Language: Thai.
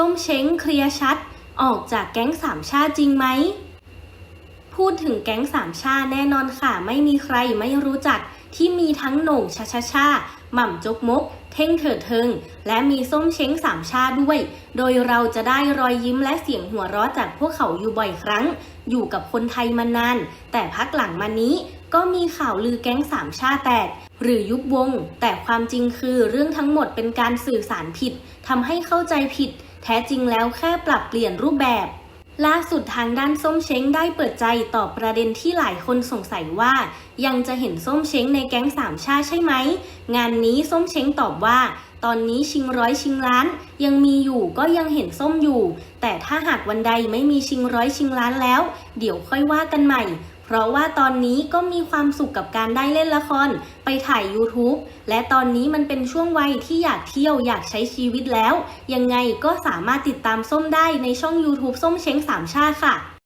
ส้มเช้งเคลียร์ชัด ออกจากแก๊งสามชาติจริงไหม พูดถึงแก๊งสามชาแน่นอนค่ะ ไม่มีใครไม่รู้จักที่มีทั้งโหน่งชาชาชาหม่ำจกมก เท่งเถิดเทิง และมีส้มเช้งสามชาด้วย โดยเราจะได้รอยยิ้มและเสียงหัวเราะจากพวกเขาอยู่บ่อยครั้ง อยู่กับคนไทยมานาน แต่พักหลังมานี้ก็มีข่าวลือแก๊งสามชาแตก หรือยุบวง แต่ความจริงคือเรื่องทั้งหมดเป็นการสื่อสารผิดทำให้เข้าใจผิด แท้จริงแล้วแค่ปรับเปลี่ยนรูปแบบ ล่าสุดทางด้านส้มเช้งได้เปิดใจตอบประเด็นที่หลายคนสงสัยว่า ยังจะเห็นส้มเช้งในแก๊งสามชาใช่ไหม งานนี้ส้มเช้งตอบว่า ตอนนี้ชิงร้อยชิงล้าน ยังมีอยู่ก็ยังเห็นส้มอยู่ แต่ถ้าหากวันใดไม่มีชิงร้อยชิงล้านแล้ว เดี๋ยวค่อยว่ากันใหม่ เพราะว่าตอนนี้ก็มีความสุขกับการได้เล่นละคร ไปถ่าย YouTube และตอนนี้มันเป็นช่วงวัยที่อยากเที่ยวอยากใช้ชีวิตแล้ว ยังไงก็สามารถติดตามส้มได้ในช่อง YouTube ส้มเช้งสามชาติค่ะ